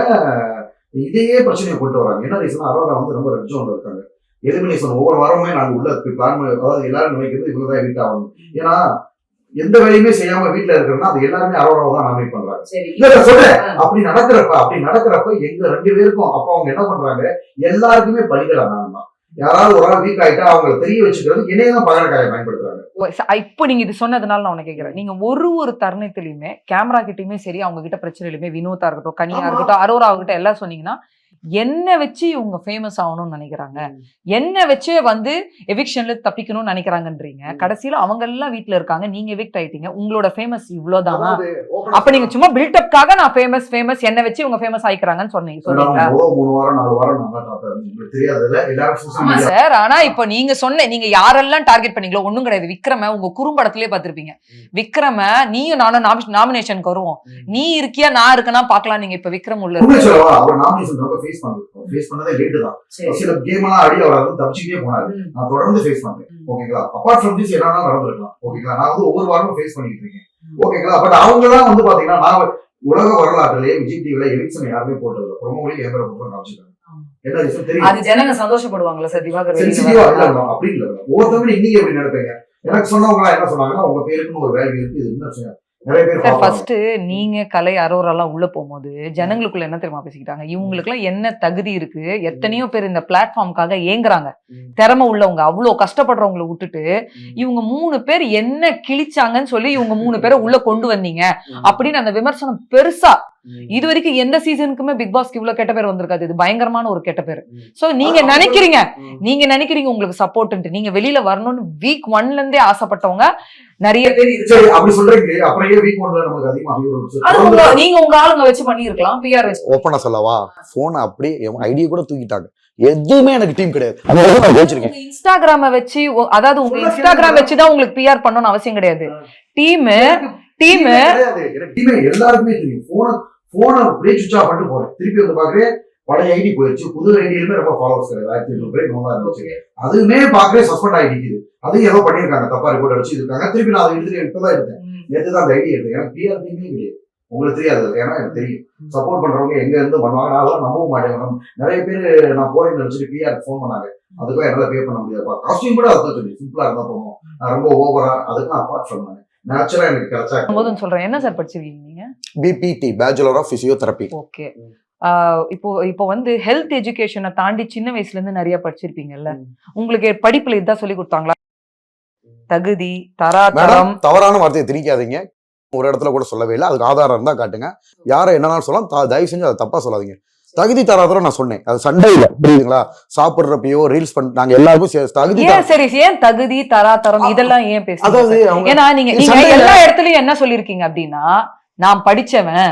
இதையே பிரச்சனையை கொண்டு வராங்க. என்ன ரீசன் அரோரா வந்து ரொம்ப ரெட் ஜோன்ல இருக்காங்க. எலிமினேஷன் ஒவ்வொரு வாரமே நாங்க உள்ள பிளான் அதாவது எல்லாரும் நினைக்கிறது இவங்கதான் எவிட் ஆகணும். ஏன்னா எந்த வேலையுமே செய்யாம வீட்டுல இருக்கிறோம்னா அது எல்லாருமே அரோராவை தான் நாமினேட் பண்றாங்க. இல்ல சொல்றேன். அப்படி நடக்கிறப்ப அப்படி நடக்கிறப்ப எங்க ரெண்டு பேருக்கும் அப்ப அவங்க என்ன பண்றாங்க? எல்லாருக்குமே பலிகடா நான் தான் யாராவது ஒரு ஆள் வீக் ஆயிட்டா அவங்களை தெரிய வச்சுக்கிறது என்னைய தான் பகரக்காயை பயன்படுத்துறாங்க இப்போ நீங்க இது சொன்னதுனால நான் உனக்கு கேக்குறேன் நீங்க ஒரு ஒரு தருணத்திலயுமே கேமரா கிட்டயுமே சரி அவங்க கிட்ட பிரச்சனையிலுமே வினோதா இருக்கட்டும் கனியா. இருக்கட்டும் அரோரா இருக்கட்டும் எல்லாம் சொன்னீங்கன்னா என்ன வச்சு இவங்க ஃபேமஸ் ஆகணும்னு நினைக்கிறாங்க. என்ன வச்சு வந்து எவிக்ஷன்ல தப்பிக்கணும்னு நினைக்கிறாங்கன்றீங்க. கடைசியில அவங்க எல்லாம் வீட்ல இருக்காங்க. நீங்க எவிக்ட் ஆயிட்டீங்க. உங்களோட ஃபேமஸ் இவ்வளவுதானா? அப்ப நீங்க சும்மா பில்டப்காக நான் ஃபேமஸ் ஃபேமஸ் என்ன வச்சு இவங்க ஃபேமஸ் ஆயிக்கிறாங்கன்னு சொன்னீங்க. மீடியா சார் ஆனா இப்ப நீங்க சொன்ன நீங்க யாரெல்லாம் டார்கெட் பண்ணீங்களோ ஒண்ணும் கிடையாது. விக்ரம உங்க குறும்படத்திலே பார்த்திருப்பீங்க. விக்ரம நீயும் நானும் நாமினேஷனுக்கு வருவோம். நீ இருக்கியா நான் இருக்கனா பாக்கலாம் நீங்க இப்ப விக்ரம் உள்ள ஃபேஸ் பண்ணது ஃபேஸ் பண்ணதே லேட்டு தான். சில கேம் எல்லாம் அடி அவர் வந்து தப்பிச்சுட்டே போனாரு. நான் தொடர்ந்து ஃபேஸ் பண்றேன். ஓகேங்களா? அப்பார்ட் ஃப்ரம் திஸ் என்னன்னா நடந்திருக்கலாம். ஓகேங்களா? நான் வந்து ஒவ்வொரு வாரமும் ஃபேஸ் பண்ணிட்டு இருக்கேன். ஓகேங்களா? பட் அவங்க தான் வந்து பாத்தீங்கன்னா நான் உலக வரலாற்றிலே விஜய் டிவில எவிக்ஷன் யாருமே போட்டதில்ல. ப்ரொமோலி ஏமரை போட்டு காமிச்சிருக்காங்க. என்ன அது ஜனங்க சந்தோஷப்படுவாங்களா சார் திவாகர் அப்படி இல்ல ஒவ்வொருத்தவங்க நீங்க எப்படி நினைப்பீங்க எனக்கு சொன்னவங்க என்ன சொன்னாங்கன்னா உங்க பேருக்குன்னு ஒரு வேல்யூ இருக்கு இது பேர் சார். ஃபர்ஸ்ட் நீங்க கலை அரோரெல்லாம் உள்ள போகும்போது ஜனங்களுக்குள்ள என்ன தெரியுமா பேசிக்கிட்டாங்க இவங்களுக்கு எல்லாம் என்ன தகுதி இருக்கு எத்தனையோ பேர் இந்த பிளாட்ஃபார்முக்காக ஏங்குறாங்க. திறமை உள்ளவங்க அவ்வளவு கஷ்டப்படுறவங்களை விட்டுட்டு. இவங்க மூணு பேர் என்ன கிழிச்சாங்கன்னு சொல்லி இவங்க மூணு பேரை உள்ள கொண்டு வந்தீங்க அப்படின்னு அந்த விமர்சனம் பெருசா இது வரைக்கும் எந்த சீசனுக்குமே பிக் பாஸ்க்கு இவ்வளவு கெட்ட பேர் வந்திருக்காது. இது பயங்கரமான ஒரு கெட்ட பேர். சோ நீங்க நினைக்கிறீங்க. நீங்க நினைக்கிறீங்க உங்களுக்கு சப்போர்ட் நீங்க வெளியில வரணும்னு வீக் ஒன்ல இருந்தே ஆசைப்பட்டவங்க நிறைய பேர் நீங்க உங்க ஆளுங்க வச்சு பண்ணிருக்கலாம் பிஆர் வச்சு. ஓப்பனா சொல்லவா? போனை அப்படியே ஐடியா கூட தூக்கிட்டாங்க. எதுவுமே எனக்கு டீம் கிடையாது. இன்ஸ்டாகிராம வச்சு அதாவது உங்க இன்ஸ்டாகிராம் கேளுங்க. வச்சுதான் உங்களுக்கு பிஆர் பண்ணணும்னு அவசியம் கிடையாது. டீம் டீம் டீமே எல்லாருக்குமே தெரியும். போன போனை அப்படியே சுவிச் ஆஃப் பண்ணிட்டு போறேன். திருப்பி வந்து பாக்குறேன் பழைய ஐடி போயிடுச்சு புது ஐடியிலுமே ரொம்ப ஃபாலோவர்ஸ் கிடையாது. ஆயிரத்தி ஐநூறு பேர் நல்லா இருந்துச்சு அதுவுமே பாக்கவே சஸ்பெண்ட் ஆகிடுது அதையும் ஏதோ பண்ணியிருக்காங்க. தப்பா ரிப்போர்ட் அடிச்சு இருக்காங்க. திருப்பி நான் அதை எடுத்து இப்பதான் எடுத்தேன். நேற்று தான் அந்த ஐடி எடுத்தேன். எனக்கு பிஆர் டீமே கிடையாது. உங்களுக்கு தெரியாது. ஏன்னா எனக்கு தெரியும். சப்போர்ட் பண்றவங்க எங்க இருந்து பண்ணுவாங்க? நான் அதெல்லாம் நம்பவும் மாட்டேன். நிறைய பேர் நான் போறேன்னு நினைச்சிட்டு பிஆர் ஃபோன் பண்ணாங்க. அதுக்கும் என்னால பே பண்ண முடியாதுப்பா. காஸ்டியூம் கூட அதான் சொல்லி சிம்பிளா இருந்தா போதும். நான் ரொம்ப ஓவரா அதுக்கும் அப்பார்ட் ஃப்ரம் நேச்சுரா எனக்கு கிடைச்சா போதும் சொல்றேன். என்ன சார் படிச்சிருக்கீங்க நீங்க? BPT bachelor of physiotherapy okay. இப்போ இப்போ வந்து ஹெல்த் எஜுகேஷனை தாண்டி சின்ன வயசுல இருந்து நிறைய படிச்சிருப்பீங்கல்ல? உங்களுக்கு படிப்புல இதுதான் சொல்லி கொடுத்தாங்களா? தகுதி தராதரம். தவறான வார்த்தையை திரிக்காதீங்க ஒரு இடத்துல கூட சொல்லவே இல்லை. அதுக்கு ஆதாரம் இருந்தா காட்டுங்க. யாரை என்னன்னாலும் சொல்லலாம் தயவு செஞ்சு அதை தப்பா சொல்லாதீங்க. தகுதி தராதரம் நான் சொன்னேன். அது சண்டை இல்லை புரியுதுங்களா? சாப்பிடுறப்பயோ ரீல்ஸ் பண்ண நாங்க எல்லாருக்கும் தகுதி சரி ஏன் தகுதி தராதரம் இதெல்லாம் ஏன்? அவங்க ஏன்னா நீங்க சண்டையில- எல்லா இடத்துலயும் என்ன சொல்லிருக்கீங்க அப்படின்னா நான் படிச்சவன்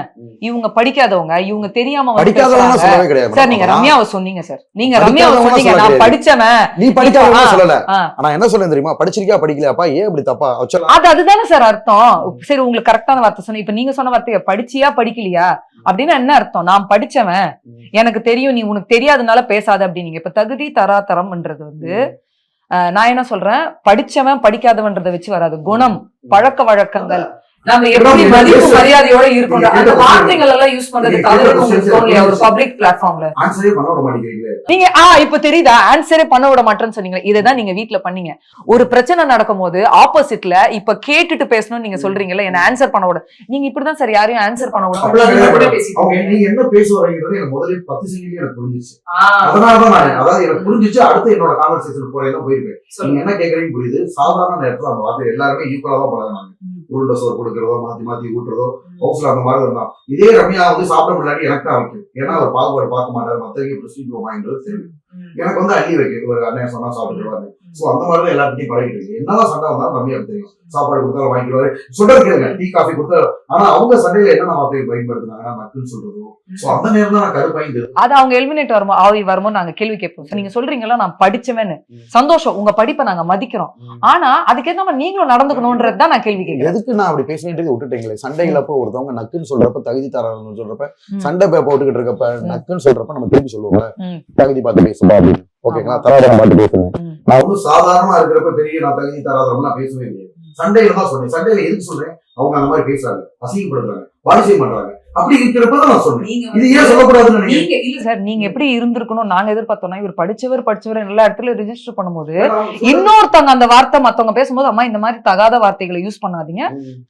இவங்க படிக்காதவங்க இவங்க தெரியாம வந்து படிக்காதவங்க சார். நீங்க ரம்யாவை சொன்னீங்க சார். நீங்க ரம்யாவை சொன்னீங்க. நான். படிச்சவன். நீ படிக்காதவங்க சொல்லல. ஆனா என்ன சொல்றேன் தெரியுமா? படிச்சிருக்கியா படிக்கலையாப்பா? ஏன் இப்படி தப்பா? அது அதுதானே சார் அர்த்தம். சரி உங்களுக்கு கரெக்டான வார்த்தை சொன்னீங்க இப்ப நீங்க சொன்ன வார்த்தைய படிச்சியா படிக்கலையா? அப்படின்னா என்ன அர்த்தம்? நான் படிச்சவன். எனக்கு தெரியும் நீ உனக்கு தெரியாதனால பேசாத அப்படின்னீங்க. இப்ப தகுதி தராதரம்ன்றது வந்து அஹ், நான் என்ன சொல்றேன்? படிச்சவன் படிக்காதவன்றதை வச்சு வராது. குணம் பழக்க வழக்கங்கள். நம்ம எப்படி மதிப்பு மரியாதையோட இருக்கணும் அந்த வார்த்தைகள் எல்லாம் யூஸ் பண்றது தோணலையா ஒரு. பப்ளிக் பிளாட்ஃபார்ம்ல நீங்க ஆ இப்ப தெரியுதா? ஆன்சரே பண்ண விட மாட்டேன்னு சொன்னீங்க இதுதான் நீங்க வீட்ல பண்ணீங்க. ஒரு பிரச்சனை நடக்கும் போது ஆப்போசிட்ல இப்ப கேட்டுட்டு பேசணும்னு நீங்க சொல்றீங்கல்ல என்ன ஆன்சர் பண்ண விட. நீங்க இப்படிதான் சார் யாரையும் ஆன்சர் பண்ண விட. நீங்க என்ன பேச வரீங்கிறது எனக்கு முதல்ல பத்து செகண்ட்லயே எனக்கு புரிஞ்சிச்சு அதனாலதான் நான் அதாவது எனக்கு புரிஞ்சிச்சு அடுத்து என்னோட கான்வர்சேஷன் போறேன் போயிருப்பேன் நீங்க. என்ன கேக்குறீங்கன்னு புரியுது. சாதாரண நேரத்துல அந்த வார்த்தை எல்லாருமே ஈக்குவலா தான் பழகினாங்க. உருண்டை சோறு கொடுக்கறதோ மாத்தி மாத்தி ஊட்டுறதோ ஹவுஸ்ல அந்த மாதிரி இருந்தான் இதே ரம்யா வந்து சாப்பிட முன்னாடி எனக்கு தான் வைக்கும் ஏன்னா அவர் பாகுபாடு பார்க்க மாட்டாரு மத்தவங்க பிரஸ்டீஜ் வாங்கின்றது தெரியும். எனக்கு வந்து அள்ளி வைக்கும் ஒரு அண்ணன் சொன்னா சாப்பிட்டுருவாரு. சோ அந்த மாதிரி தான் எல்லார்கிட்டையும் பழகிட்டு இருக்கு. என்னதான் சண்டை வந்தாலும் ரம்யாவுக்கு தெரியும். சாப்பாடு கொடுத்தாலும் வாங்கிடுவாரு சொல்றது கேளுங்க டீ காஃபி கொடுத்தா ஆனா அவங்க சண்டையில என்னென்ன வார்த்தையை பயன்படுத்தினாங்கன்னா நக்குன்னு சொல்றதோ. சோ அந்த நேரம் தான் நான் கருப்பாய்ந்து அது அவங்க எலிமினேட் வரும்போது ஆவி வரும்போது நாங்க கேள்வி கேட்போம். நீங்க சொல்றீங்களா நான் படிச்சவன்னு. சந்தோஷம் உங்க படிப்பை நாங்க மதிக்கிறோம். ஆனா அதுக்கேற்ற மாதிரி நீங்களும் நடந்துக்கணும்ன்றது தான் நான் கேள்வி கேட்கிறேன். எதுக்கு நான் அப்படி பேசிட்டு விட்டுட்டீங்களே. சண்டைகளப்போ ஒருத்தவங்க நக்குன்னு சொல்றப்ப தகுதி தராதுன்னு சொல்றப்ப. சண்டை பே- போட்டுக்கிட்டு இருக்கப்ப நக்குன்னு சொல்றப்ப நம்ம திருப்பி சொல்லுவோம். தகுதி பார்த்து பேசுவா அப்படின்னு. ஓகேங்களா. தராதரம் பார்த்து பேசுங்க. நான் வந்து சாதாரணமா இருக்கிறப்ப பெரிய நான் தகுதி தராதவங்க நான் பேசவே இல்லையே. சண்டையில தான் சொன்னேன். சண்டையில எதுக்கு சொல்றேன்? அவங்க அந்த மாதிரி பேசுறாங்க. அசிங்கப்படுத்துறாங்க. பாலிசியம் பண்றாங்க. அப்படி இருக்கிறப்ப தான் நான் சொன்னேன் இது ஏன் சொல்லக்கூடாதுன்னு நீங்க இல்ல சார் நீங்க எப்படி இருந்திருக்கணும்? நாங்க எதிர்பார்த்தோம்னா இவர் படிச்சவர் படிச்சவர் எல்லா இடத்துல ரெஜிஸ்டர் பண்ணும்போது இன்னொருத்தவங்க அந்த வார்த்தை மத்தவங்க பேசும்போது அம்மா இந்த மாதிரி தகாத வார்த்தைகளை யூஸ் பண்ணாதீங்க.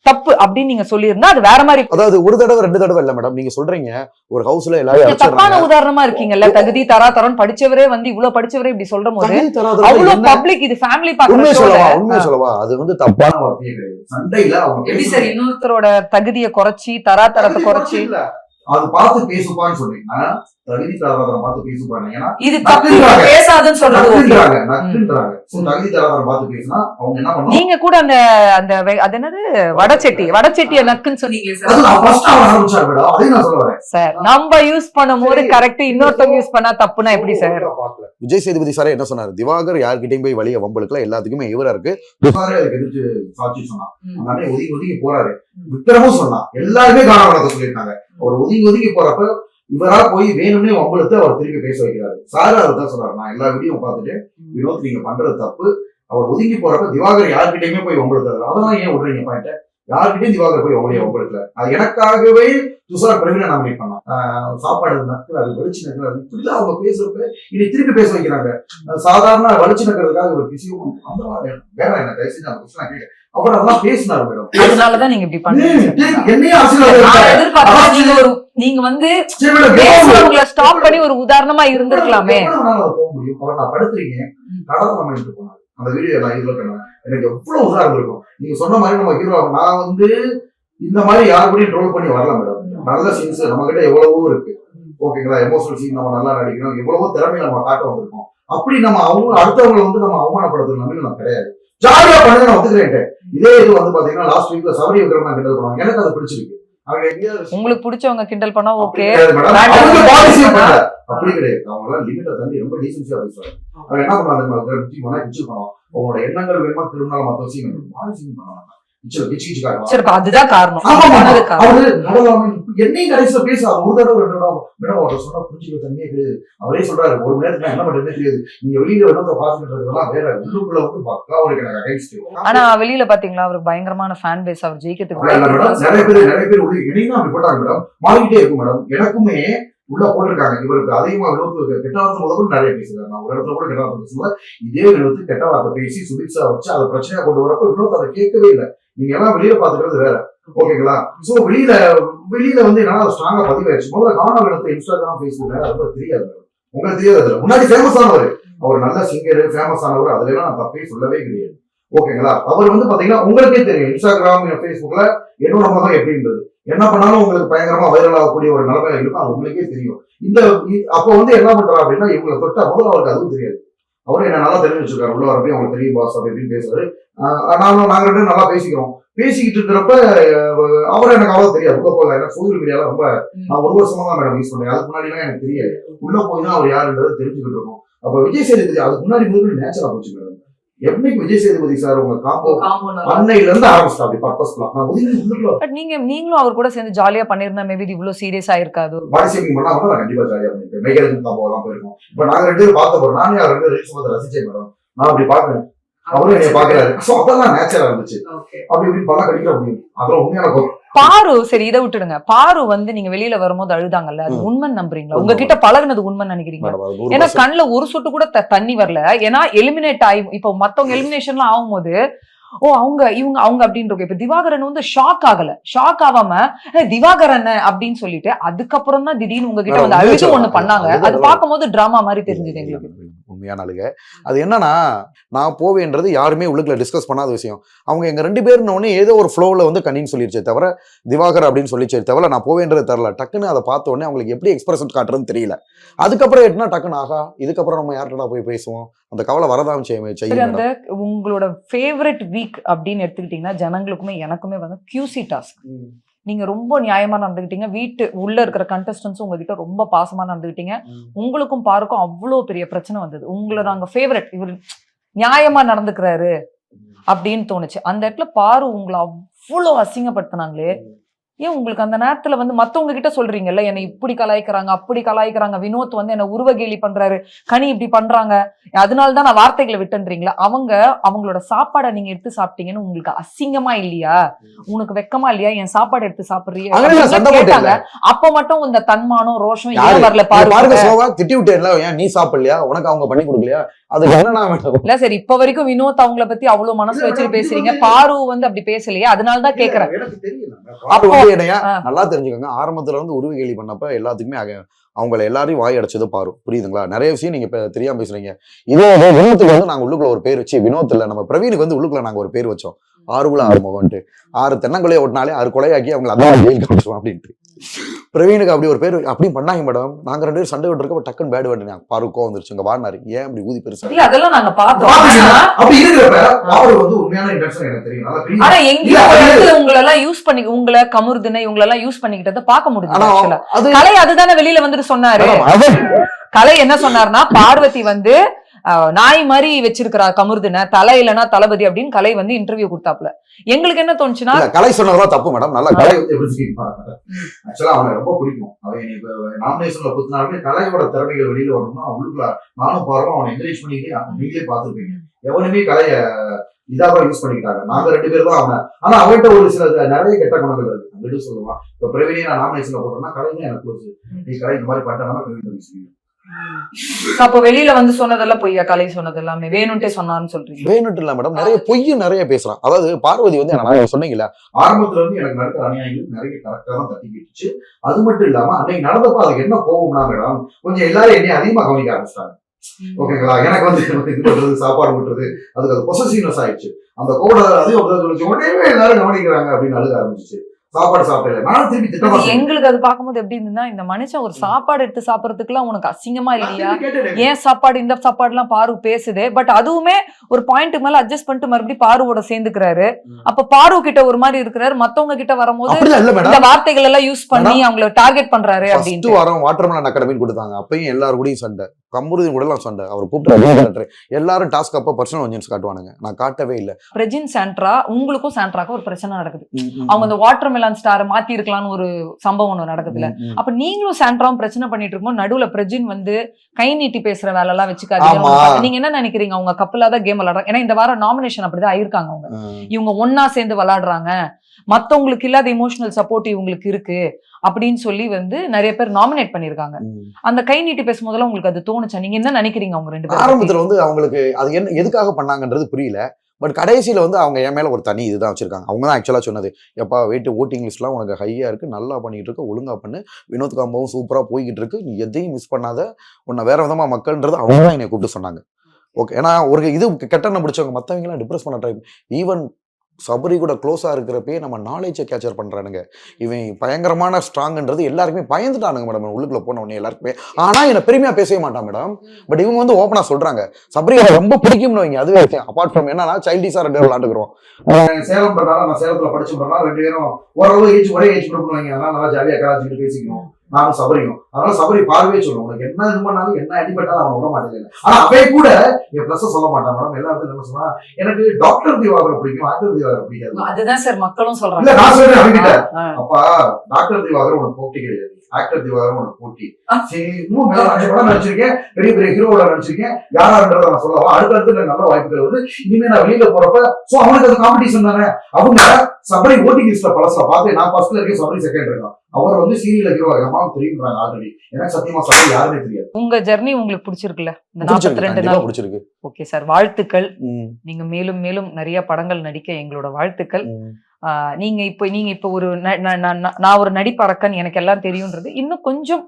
தப்பு அப்படின்னு நீங்க சொல்லியிருந்தா அது வேற மாதிரி அதாவது ஒரு தடவை ரெண்டு தடவை இல்ல மேடம் நீங்க சொல்றீங்க ஒரு ஹவுஸ்ல எல்லாரும் தப்பான உதாரணமா இருக்கீங்கல்ல தகுதி தரா தரம் படிச்சவரே வந்து இவ்வளவு படிச்சவரே இப்படி சொல்ற போது அவ்வளவு? பப்ளிக் இது ஃபேமிலி பாக்குற சொல்லவா உண்மையை சொல்லவா? அது வந்து தப்பான கிடையாது. சண்டையில அவங்க எப்படி சார் இன்னொருத்தரோட தகுதியை குறைச்சி தரா தரத்தை குறைச்சி இல்ல. அது பார்த்து பேசுப்பான்னு சொன்னீங்கன்னா தகுதி தராதரம் பார்த்து பேசுப்பாங்க. ஏன்னா இது. பேசாதுன்னு சொல்றது okay. நக்குன்றாங்க நக்குன்றாங்க சோ தகுதி தராதரம் பார்த்து பேசினா அவங்க என்ன பண்ணுவாங்க நீங்க கூட அந்த அந்த அது என்னது? வடச்செட்டி வடச்செட்டிய நக்குன்னு சொன்னீங்களே அது சார் சார் நம்ம யூஸ் பண்ணும்போது கரெக்ட் இன்னொருத்தவங்க யூஸ் பண்ணா தப்புனா எப்படி சார்? விஜய் சேதுபதி சாரே என்ன சொன்னாரு? திவாகர் யார்கிட்டயும் போய் வழிய வம்பளுக்குல எல்லாத்துக்குமே இவரா இருக்கு. சாட்சி போறாரு. விக்ரமும் சொன்னான். எல்லாருமே காரணத்தை சொல்லியிருக்காங்க அவர் ஒதுங்கி ஒதுங்கி போறப்ப இவரா போய் வேணும்னே வம்பளுத்து அவர் திருப்பி பேச வைக்கிறாரு. சாரு அவர் தான் சொல்றாரு. நான் எல்லா வீடியோ பார்த்துட்டு வினோத் நீங்க பண்றது தப்பு. அவர் ஒதுங்கி போறப்ப திவாகர் யார்கிட்டயுமே போய் வம்பளுத்தாரு அதெல்லாம் ஏன் விடுறீங்க பாயிண்ட யார்கிட்டயும் திவாகர் போய் உங்களைய வம்பளுக்கல அது எனக்காகவே துஷார் பிரவீன நாமினேட் பண்ணான் சாப்பாடு நக்குறாரு வெளிச்சு நக்குறாரு இப்படிலாம் அவங்க பேசுறப்ப இனி திருப்பி பேச வைக்கிறாங்க. சாதாரண வலிச்சு நக்கிறதுக்காக ஒரு விஷயம் அந்த மாதிரி வேணாம். என்ன தயவு செஞ்சு அந்த கொஸ்டின் கேட்க அவர் அதெல்லாம் பேசினாரு மேடம் அதனாலதான் நீங்க இப்படி பண்றீங்க என்னையே அரசியல் நான் எதிர்பார்த்தேன் நீங்க வந்து ஸ்டாப் பண்ணி ஒரு உதாரணமா இருந்திருக்கலாமே. போக முடியும்? நான் படுத்துறீங்க கடல் நம்ம எடுத்து போனாரு. அந்த வீடியோ நான் இதுல எனக்கு எவ்வளவு உதாரணம் இருக்கும். நீங்க சொன்ன மாதிரி நம்ம ஹீரோ நான் வந்து இந்த மாதிரி யார் கூடயும் ட்ரோல் பண்ணி வரல மேடம் நல்ல சீன்ஸ் நம்ம கிட்ட எவ்வளவோ இருக்கு. ஓகேங்களா எமோஷனல் சீன் நம்ம நல்லா நடிக்கணும் எவ்வளவோ திறமை நம்ம காட்ட வந்திருக்கோம். அப்படி நம்ம அவங்க அடுத்தவங்களை வந்து நம்ம அவமானப்படுத்துற நம்பிக்கை நம்ம கிடையாது. ஜாலியா பண்ணுங்க நான் ஒத்துக்கிறேன் இதே இது வந்து பாத்தீங்கன்னா லாஸ்ட் வீக்ல சபரி விக்ரமா கிண்டல் பண்ணாங்க எனக்கு அது பிடிச்சிருக்கு. உங்களுக்கு பிடிச்சவங்க கிண்டல் பண்ணா ஓகே. அப்படி கிடையாது. அவங்க எல்லாம் லிமிட்டை தாண்டி ரொம்ப டீசென்சியா பேசுறாங்க அவங்க என்ன பண்ணா பண்ணோம் அவங்களோட எண்ணங்கள் வேணுமா? திருநாள் மத்த விஷயம் வேணும்? பாலிசியும் சரி அதுதான் காரணம். அவரு என்னையும் கடைசியில பேசாது ஒரு தடவை ரெண்டு தடவை மேடம் அவரை சொன்னா புரிஞ்சுக்க தண்ணியே கிடையாது. அவரே சொல்றாரு ஒரு மணி நேரத்துக்கு என்ன பண்றதுனே தெரியாது. நீங்க வெளியில வேணும் பாத்துக்கிட்டு இருக்கிறதெல்லாம் வேற உள்ளுக்குள்ள வந்து பக்கா ஒரு எனக்கு அகைன்ஸ்ட் ஆனா வெளியில பாத்தீங்களா? அவருக்கு பயங்கரமான ஃபேன் பேஸ் அவர் நிறைய பேர் நிறைய பேர் உள்ள இணையும் அப்படி போட்டாங்க மேடம். மாறிக்கிட்டே இருக்கும் மேடம். எனக்குமே உள்ள போட்டிருக்காங்க இவருக்கு. அதிகமா வினோத்து கெட்ட வார்த்தை முதல்ல நிறைய பேசுறாரு நான் ஒரு இடத்துல கூட கெட்ட வார்த்தை பேசுவேன் இதே வினோத்து கெட்ட வார்த்தை பேசி சுபிக்ஷா வச்சு அதை பிரச்சனையா கொண்டு வரப்ப வினோத் அதை கேட்கவே இல்லை. நீங்க எல்லாம் வெளியில பாத்துக்கிறது வேற. ஓகேங்களா? சோ வெளியில வெளியில வந்து என்னால ஸ்ட்ராங்கா பதிவாயிருச்சு. முதல்ல கவனம் எடுத்த இன்ஸ்டாகிராம் ஃபேஸ்புக் ரொம்ப தெரியாது. உங்களுக்கு தெரியாது முன்னாடி ஃபேமஸ் ஆனவர். அவர் நல்ல சிங்கர் ஃபேமஸ் ஆனவர். அதுல எல்லாம் நான் தப்பே சொல்லவே கிடையாது. ஓகேங்களா? அவர் வந்து பாத்தீங்கன்னா உங்களுக்கே தெரியும். இன்ஸ்டாகிராம் ஃபேஸ்புக்ல என்னோட முகம் எப்படின்றது. என்ன பண்ணாலும் உங்களுக்கு பயங்கரமா வைரல் ஆகக்கூடிய ஒரு நிலைமை இருக்கும். அது உங்களுக்கே தெரியும். இந்த அப்போ வந்து என்ன பண்றா அப்படின்னா இவங்களை தொட்டா முதல்ல அவருக்கு அதுவும் தெரியாது. அவரு என்ன நல்லா தெரிஞ்சு வச்சிருக்காரு. உள்ள வரப்போ அவங்களுக்கு தெரியும் பாஸ் அப்படி இப்படின்னு பேசுறாரு நானும் நாங்க ரெண்டு நல்லா பேசிக்கிறோம். பேசிக்கிட்டு இருக்கிறப்ப அவர் எனக்கு அவ்வளவு தெரியாது. உள்ள போகல. ஏன்னா சோசியல் மீடியால ரொம்ப நான் ஒரு வருஷமா தான் மேடம் யூஸ் பண்ணேன். அதுக்கு முன்னாடி எனக்கு தெரியாது. உள்ள போய் தான் அவர் யாருன்றது தெரிஞ்சுக்கிட்டு இருக்கோம். அப்ப விஜய் சேதுபதி அதுக்கு முன்னாடி முதல்ல நேச்சரா போச்சு மேடம் என்னைக்கு விஜய் சேதுபதி சார் உங்க காம்போ அன்னையில இருந்து ஆரம்பிச்சிட்டா அப்படி உள்ளுக்குள்ள பட் நீங்க நீங்களும் அவர் கூட சேர்ந்து ஜாலியா பண்ணிருந்தா மேபி இது இவ்வளவு சீரியஸா இருக்காது பாடி ஷேப்பிங் பண்ணா நான் கண்டிப்பா ஜாலியா பண்ணிருக்கேன் மெய்கரன் காம்போ தான் போயிருக்கோம். இப்ப நாங்க ரெண்டு பேரும் பார்த்த போறோம். நானே அவர் ரெண்டு ரீல்ஸ் பார்த்து ரசிச்சேன் மேடம். நான் அப்படி பாக்குறேன் அவரும் என்னைய பாக்குறாரு. சோ அதெல்லாம் நேச்சரா இருந்துச்சு. அப்படி இப்படி பண்ணா கடிக்க முடியும் அதெல்லாம் உண்மையான. பாரு சரி இதை விட்டுடுங்க. பாரு வந்து நீங்க வெளியில வரும்போது அழுதாங்கல்ல அது. உண்மை நம்புறீங்களா? உங்ககிட்ட பழகுனது உண்மை நூறு ஏன்னா. கண்ணுல ஒரு சொட்டு கூட தண்ணி வரல. ஏன்னா எலிமினேட் ஆகி இப்போ மத்தவங்க எலிமினேஷன்லாம் ஆகும்போது ஓ அவங்க இவங்க அவங்க அப்படின்னு இப்ப திவாகரன் வந்து ஷாக் ஆகல. ஷாக் ஆகாம "ஏய், திவாகரன் அப்படின்னு சொல்லிட்டு அதுக்கப்புறம் தான் திடீர்னு உங்ககிட்ட வந்து அழுது ஒண்ணு. பண்ணாங்க. அது- அது பார்க்கும்போது டிராமா மாதிரி தெரிஞ்சது எங்களுக்கு. உண்மையான ஆளுங்க அது என்னன்னா நான் போவேன்றது யாருமே உள்ளுக்குள்ள டிஸ்கஸ் பண்ணாத விஷயம். அவங்க எங்க ரெண்டு பேரும் உடனே ஏதோ ஒரு ஃப்ளோவில் வந்து கண்ணின்னு சொல்லிடுச்சே தவிர திவாகர் அப்படின்னு சொல்லிச்சே தவிர நான் போவேன்றது தெரில. டக்குன்னு அதை பார்த்த உடனே அவங்களுக்கு எப்படி எக்ஸ்பிரஷன் காட்டுறதுன்னு தெரியல. அதுக்கப்புறம் எட்டுனா டக்குன்னு ஆகா இதுக்கப்புறம் நம்ம யார்கிட்ட போய் பேசுவோம்? அந்த கவலை வரதான் செய்யும் அந்த உங்களோட ஃபேவரட் வீக் அப்படின்னு எடுத்துக்கிட்டீங்கன்னா ஜனங்களுக்குமே எனக்குமே வந்து கியூசி டாஸ்க் நீங்க ரொம்ப நியாயமா நடந்துக்கிட்டீங்க. வீட்டு உள்ள இருக்கிற கண்டஸ்டன்ஸும் உங்ககிட்ட ரொம்ப பாசமா நடந்துக்கிட்டீங்க. உங்களுக்கும் பாருக்கும் அவ்வளோ பெரிய பிரச்சனை வந்தது. உங்களை நாங்க ஃபேவரட் இவர் நியாயமா நடந்துக்கிறாரு அப்படின்னு தோணுச்சு. அந்த இடத்துல பாரு உங்களை அவ்வளோ அசிங்கப்படுத்தினாங்களே. ஏன் உங்களுக்கு அந்த நேரத்துல வந்து மத்தவங்க கிட்ட சொல்றீங்கல்ல? என்னை இப்படி கலாய்க்கிறாங்க அப்படி கலாய்க்கிறாங்க. வினோத் வந்து என்ன உருவகேலி பண்றாரு. கனி இப்படி பண்றாங்க. அதனால தான் நான் வார்த்தைகளை விட்டுன்றீங்களா? அவங்க அவங்களோட சாப்பாடை நீங்க எடுத்து சாப்பிட்டீங்கன்னு உங்களுக்கு அசிங்கமா இல்லையா? உனக்கு வெக்கமா இல்லையா? என் சாப்பாடு எடுத்து சாப்பிடுறீங்க கேட்டாங்க. அப்ப மட்டும் இந்த தன்மானம் ரோஷம் யாரு? ஏன் வரல. பாருங்க திட்டி விட்டேன்ல ஏன் நீ சாப்பிடலையா? உனக்கு அவங்க பண்ணி கொடுக்கலையா? இல்ல சரி இப்ப வரைக்கும் வினோத் அவங்கள பத்தி அவ்வளவு மனசு வச்சுட்டு பேசுறீங்க. பாரு வந்து அப்படி பேசலையே. அதனாலதான் கேக்குறேன். அப்போ ஆ. நல்லா தெரிஞ்சுக்கோங்க. ஆரம்பத்துல வந்து உருவ கேலி பண்ணப்ப எல்லாத்துக்குமே அவங்கள எல்லாரையும் வாய் அடைச்சது பாரு. புரியுதுங்களா? நிறைய விஷயம் நீங்க இப்ப தெரியாம பேசுறீங்க. இதே வினோத்துக்கு வந்து நாங்க உள்ளுக்குள்ள ஒரு பேர் வச்சு வினோத் இல்ல நம்ம பிரவீனுக்கு வந்து உள்ளுக்குள்ள நாங்க ஒரு பேர் வச்சோம். ஆறுகுல ஆறு முகம்ட்டு ஆறு தென்னங்கொலையை ஓட்டினாலே ஆறு கொலையாக்கி அவங்களை அதான் ஜெயில் காமிச்சிருவோம் அப்படின்ட்டு. பிரவீனுக்கு அப்படி ஒரு பேர் அப்படி பண்ணாங்க மேடம். நாங்க ரெண்டு பேரும் சண்டை விட்டுருக்க டக்குன்னு பேட் வேண்டினாங்க பாரு கோவம் வந்துருச்சு. இங்க வாடினாரு. ஏன் அப்படி ஊதி பெருசா? அதெல்லாம் நாங்க பார்த்தோம். அப்படி இருக்கிறப்ப அவர் வந்து உண்மையான இன்டென்ஷன் எனக்கு தெரியும். ஆனா இடத்துல உங்களை எல்லாம் யூஸ் பண்ணி உங்களை கமுருதுனை இவங்களை எல்லாம் யூஸ் பண்ணிக்கிட்டத பார்க்க ஆக்சுவலா அது கலை அதுதானே வெளியில வந்துட்டு சொன்னாரு. கலை என்ன சொன்னாருன்னா பார்வதி வந்து நாய் மாதிரி வச்சிருக்கிறா கமுருதுன தலை இல்லைன்னா தளபதி அப்படின்னு கலை வந்து இன்டர்வியூ கொடுத்தாப்ல எங்களுக்கு என்ன தோணுச்சுன்னா கலை சொன்னதெல்லாம் தப்பு மேடம். நல்லா கலை ஆக்சுவலா அவனை ரொம்ப பிடிக்கும். அவன் நாமினேஷன்ல குத்தினாலுமே கலையோட திறமைகள் வெளியில வரணும்னா உள்ளுக்குள்ள நானும் பாருவோம் அவனை என்கரேஜ் பண்ணிக்கிட்டே நீங்களே பார்த்துருப்பீங்க. எவனுமே கலைய இதாக யூஸ் பண்ணிக்கிட்டாங்க. நாங்க ரெண்டு பேரும் தான் அவனை. ஆனா அவன்கிட்ட ஒரு சில நிறைய கெட்ட குணங்கள் இருக்கு. அங்கிட்டு சொல்லுவான். இப்ப பிரவீனே நான் நாமினேஷன்ல போடுறேன்னா கலை தான் எனக்கு நீ கலை இந்த மாதிரி பண்ணிட்டா பிரவீன் அப்ப வெளியில வந்து சொன்னதெல்லாம் பொய்யா? கலை சொன்னது எல்லாமே. வேணும்ட்டே சொன்னான்னு சொல்றீங்க. வேணுட்டு இல்ல மேடம் நிறைய பொய்ய நிறைய பேசுறான் அதாவது பார்வதி வந்து என்ன சொன்னீங்கல்ல? ஆரம்பத்துல இருந்து எனக்கு நடக்கிற அநியாயங்கள் நிறைய கரெக்டா தான் தட்டி கேட்டுச்சு அது மட்டும் இல்லாம அன்னைக்கு நடந்தப்போ அதுக்கு என்ன கோவம்னா மேடம் கொஞ்சம் எல்லாரும் என்னைய அதிகமா கவனிக்க ஆரம்பிச்சிட்டாங்க. ஓகேங்களா? எனக்கு வந்து இது பண்றது? சாப்பாடு பண்றது அதுக்கு அது பொசசிவ்னஸ் ஆயிடுச்சு. அந்த கோட சொல்லிச்சு உடனே எல்லாரும் கவனிக்கிறாங்க அப்படின்னு அழுக ஆரம்பிச்சிச்சு. சாப்பாடு சாப்பிடல. திருப்பி திட்டமா எங்களுக்கு அது பார்க்கும்போது எப்படி இருந்ததுன்னா இந்த மனுஷன் ஒரு சாப்பாடு எடுத்து சாப்பிடறதுக்குலாம் உனக்கு அசிங்கமா இல்லையா? ஏன் சாப்பாடு இந்த சாப்பாடுலாம் பாரு பேசுது. பட் அதுவுமே ஒரு பாயிண்ட் மேல அட்ஜஸ்ட் பண்ணிட்டு மறுபடியும் பாருவோட சேர்ந்துக்கிறாரு. அப்ப பாரு கிட்ட ஒரு மாதிரி இருக்கிறாரு. மத்தவங்க கிட்ட வரும்போது இந்த வார்த்தைகள் எல்லாம் யூஸ் பண்ணி அவங்கள டார்கெட் பண்றாரு அப்படின்ட்டு. வாரம் வாட்டர்மெலன் அகாடமின்னு கொடுத்தாங்க. அப்பயும் எல்லாரும் கூடயும் சண்டை. கம்புருதி கூட எல்லாம் சண்டை. அவர் கூப்பிட்டு எல்லாரும் டாஸ்க் அப்ப பர்சனல் ஒன்ஜன்ஸ் காட்டுவானுங்க. நான் காட்டவே இல்ல. பிரஜின் சாண்ட்ரா உங்களுக்கும் சாண்ட்ராக்கும் ஒரு பிரச்சனை நடக்குது. அவங்க அந்த வாட்டர் மெலான் ஸ்டாரை மாத்தி இருக்கலாம்னு ஒரு சம்பவம் ஒண்ணு நடக்குதுல அப்ப நீங்களும் சாண்ட்ராவும் பிரச்சனை பண்ணிட்டு இருக்கும்போது நடுவுல பிரஜின் வந்து கை நீட்டி பேசுற வேலை எல்லாம் வச்சுக்காதீங்க நீங்க என்ன நினைக்கிறீங்க? அவங்க கப்பலா தான் கேம் விளையாடுறாங்க ஏன்னா இந்த வாரம் நாமினேஷன் அப்படிதான் ஆயிருக்காங்க அவங்க. இவங்க ஒன்னா சேர்ந்து விளையாடுறாங்க. மத்தவங்களுக்கு இல்லாத இமோஷனல் சப்போர்ட் இவங்களுக்கு இருக்கு அப்படின்னு சொல்லி வந்து நிறைய பேர் நாமினேட் பண்ணிருக்காங்க அந்த கை நீட்டி பேசும்போதெல்லாம் உங்களுக்கு அது தோணுச்சா? நீங்க என்ன நினைக்கிறீங்க அவங்க ரெண்டு பேரும் பத்தி? ஆரம்பத்துல வந்து அவங்களுக்கு அது என்ன எதுக்காக பண்ணாங்கன்றது புரியல. பட் கடைசியில் வந்து அவங்க என் மேலே ஒரு தனி இதுதான் வச்சிருக்காங்க. அவங்க தான் ஆக்சுவலாக சொன்னது. எப்பா வெயிட் ஓட்டிங் லிஸ்ட்லாம் உனக்கு ஹையாக இருக்குது நல்லா பண்ணிட்டு இருக்க ஒழுங்கா பண்ணு. வினோத் காம்பவும் சூப்பராக போய்கிட்டு இருக்கு. நீ எதையும் மிஸ் பண்ணாத. உன்னை வேற விதமாக மக்கள்ன்றது அவங்க தான் என்னை கூப்பிட்டு சொன்னாங்க. ஓகே ஏன்னா ஒரு இது கெட்டனை பிடிச்சவங்க மற்றவங்களாம் டிப்ரெஸ் பண்ண டைம் ஈவன் சபரி கூட க்ளோஸாக இருக்கிறப்பயே நம்ம நாலேஜை கேப்சர் பண்ணுறானுங்க இவன் பயங்கரமான ஸ்ட்ராங்ன்றது எல்லாருக்குமே பயந்துட்டானுங்க மேடம் உள்ளுக்குள்ள போன உடனே எல்லாருக்குமே. ஆனால் என்னை பெருமையாக பேசவே மாட்டான் மேடம் பட் இவங்க வந்து ஓப்பனாக சொல்கிறாங்க சபரி ரொம்ப பிடிக்கும்னு வைங்க. அதுவே அப்பார்ட் ஃப்ரம் என்னன்னா சைல்டிஸாக ரெண்டு பேரும் விளாண்டுக்கிறோம் சேலம் பண்ணுறாங்க நான் சேலத்தில் படிச்சு பண்ணா ரெண்டு பேரும் ஓரளவு ஏஜ் ஒரே ஏஜ் பண்ணுவாங்க வைங்க. நல்லா ஜாலியாக கலாச்சிட்டு பேசிக்கணும். நானும் சபரியும் அதனால சபரி பார்வையே சொல்லுவோம் உனக்கு என்ன இது பண்ணாலும் என்ன அடிபட்டாலும் அவன் விட மாட்டேங்க ஆனா அவை கூட என் பிளஸ் சொல்ல மாட்டான். மேடம் எல்லா இடத்துல என்ன சொன்னா எனக்கு டாக்டர் திவாகர் பிடிக்கும். ஆக்டர் திவாகர் பிடிக்காது. அதுதான் சார் மக்களும் இல்ல சொல்றாங்க நான் சொல்றேன் அவங்கிட்ட. அப்பா டாக்டர் திவாகர் உனக்கு போட்டி கிடையாது. ஆக்டர் திவாகர் உனக்கு போட்டி. சரி இன்னும் மேல அஞ்சு படம் நடிச்சிருக்கேன். பெரிய பெரிய ஹீரோட நடிச்சிருக்கேன். யாரான்றத நான் சொல்லவா? அடுத்தடுத்து நல்ல வாய்ப்புகள் வந்து இனிமே நான் வெளியில போறப்ப சோ அவனுக்கு அது காம்படிஷன் தானே. அவங்க சபரி ஓட்டிங் லிஸ்ட்ல பழசுல பார்த்து நான் ஃபர்ஸ்ட்ல இருக்கேன் சபரி செகண்ட் இருக்கான் அவர் வந்து சீரியல் ஹீரோ அம்மாவுக்கு தெரியுன்றாங்க ஆல்ரெடி எனக்கு சத்தியமா சபரி யாருமே தெரியாது. உங்க ஜெர்னி உங்களுக்கு பிடிச்சிருக்குல்ல? இந்த நாற்பத்தி பிடிச்சிருக்கு ரெண்டு நாள். பிடிச்சிருக்கு. ஓகே சார் வாழ்த்துக்கள். நீங்க மேலும் மேலும் நிறைய படங்கள் நடிக்க எங்களோட வாழ்த்துக்கள். நீங்க இப்போ நீங்க இப்போ ஒரு நான் ஒரு நடிப்பறக்கன் எனக்கு எல்லாம் தெரியும்ன்றது இன்னும் கொஞ்சம்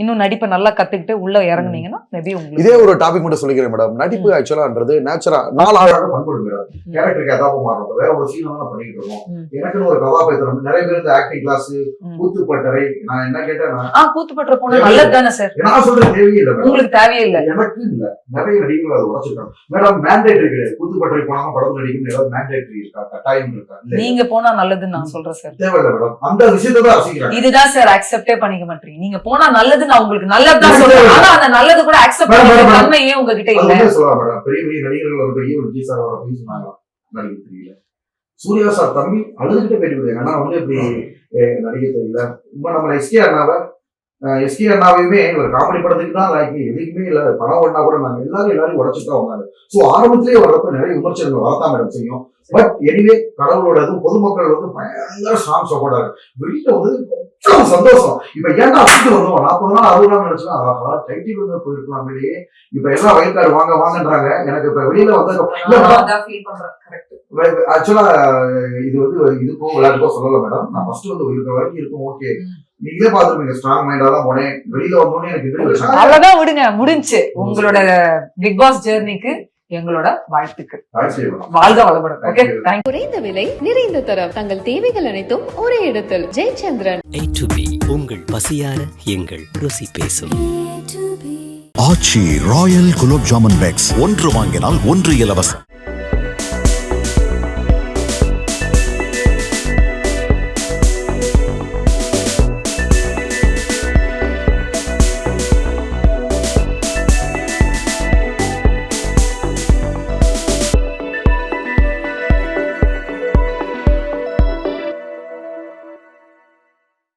இன்னும் நடிப்பை நல்லா கத்துக்கிட்டு உள்ள இறங்குனீங்கன்னா மேபி உங்களுக்கு இதே ஒரு டாபிக் மட்டும் சொல்லிக்கிறேன் மேடம் நடிப்பு ஆக்சுவலான்றது நேச்சுரா நாலு ஆள் அழகாக பண்புடு மேடம் கேரக்டருக்கு எதாவது மாறணும் வேற ஒரு சீன் தான் பண்ணிட்டு இருக்கோம். எனக்குன்னு ஒரு கதாபாத்திரம். நிறைய பேர் இந்த ஆக்டிங் கிளாஸ். கூத்துப்பட்டறை. நான் என்ன கேட்டேன் ஆ கூத்துப்பட்டுற போனா நல்லது தானே சார்? நான் சொல்றது தேவையே இல்லை மேடம் உங்களுக்கு தேவையே இல்ல எனக்கு இல்ல. நிறைய நடிகர்கள் அதை உடைச்சிருக்காங்க. மேடம் மேண்டேட்டரி கிடையாது. கூத்துப்பட்டறை போனாங்க படம் நடிக்கும் ஏதாவது மேண்டேட்டரி இருக்கா? கட்டாயம் இருக்கா? நீங்க போனா நல்லதுன்னு நான் சொல்றேன் சார். தேவையில்லை மேடம் அந்த விஷயத்தை தான் இதுதான் சார் அக்செப்டே பண்ணிக்க மாட்டீங்க. நீங்க போனா நல்லது நான் உங்களுக்கு நல்லது தான் இல்ல, சொல்றேன். ஆனா அந்த நல்லது கூட அக்செப்ட் மேடம், தன்மை ஏன் உங்ககிட்ட இல்ல. சொல்லலாம் மேடம்? பெரிய பெரிய நடிகர்கள் ஒரு பெரிய விஜய் சார் வர போய் சொன்னாங்க. தெரியல. சூர்யா சார் தம்பி அழுதுகிட்டே போயிட்டு அண்ணா வந்து இப்படி நடிக்க தெரியல. இப்ப நம்ம எஸ்கே அண்ணாவை எஸ்கே அண்ணாவையுமே ஒரு காமெடி படத்துக்கு தான் லாக்கி எதுக்குமே இல்ல. படம் ஓடினா கூட நாங்க எல்லாரும் எல்லாரும் உடச்சிட்டு தான் வந்தாங்க சோ ஆரம்பத்திலேயே வர்றப்ப நிறைய விமர்சனங்கள் வரத்தான் மேடம் செய்யும் பட் எனிவே கடவுளோட இது பொதுமக்கள் வந்து பயங்கர ஸ்ட்ராங் சப்போர்ட்டா இருக்கு வெளியில வந்து அவ்வளவு சந்தோஷம். இப்ப ஏன்டா அதுக்கு வந்தோம்? நாற்பது நாள் அறுபது நாள் நினைச்சோம் டைட்டில் வந்து போயிருக்கலாம். இப்ப எல்லாம் வயல்காடு வாங்க வாங்கன்றாங்க. எனக்கு இப்ப வெளியில வந்து ஆக்சுவலா இது வந்து இதுக்கும் விளையாட்டுக்கோ சொல்லல மேடம் நான் ஃபர்ஸ்ட் வந்து இருக்க வரைக்கும் இருக்கும் ஓகே நீங்களே பாத்துருப்பீங்க ஸ்ட்ராங் மைண்டா தான் போனேன். வெளியில வந்தோடனே எனக்கு அவ்வளவுதான் விடுங்க. முடிஞ்சு. உங்களோட பிக் பாஸ் ஜேர்னிக்கு எங்களோட வாழ்த்துக்கள். வாழ்க வளப்படும் ஓகே குறைந்த விலை நிறைந்த தரம். தங்கள் தேவைகள் அனைத்தும் ஒரே இடத்தில். ஜெயச்சந்திரன். A to B. உங்கள் பசியார எங்கள் ருசி பேசும். Aachi royal gulab jamun packs. ஒன்று வாங்கினால் ஒன்று இலவசம்.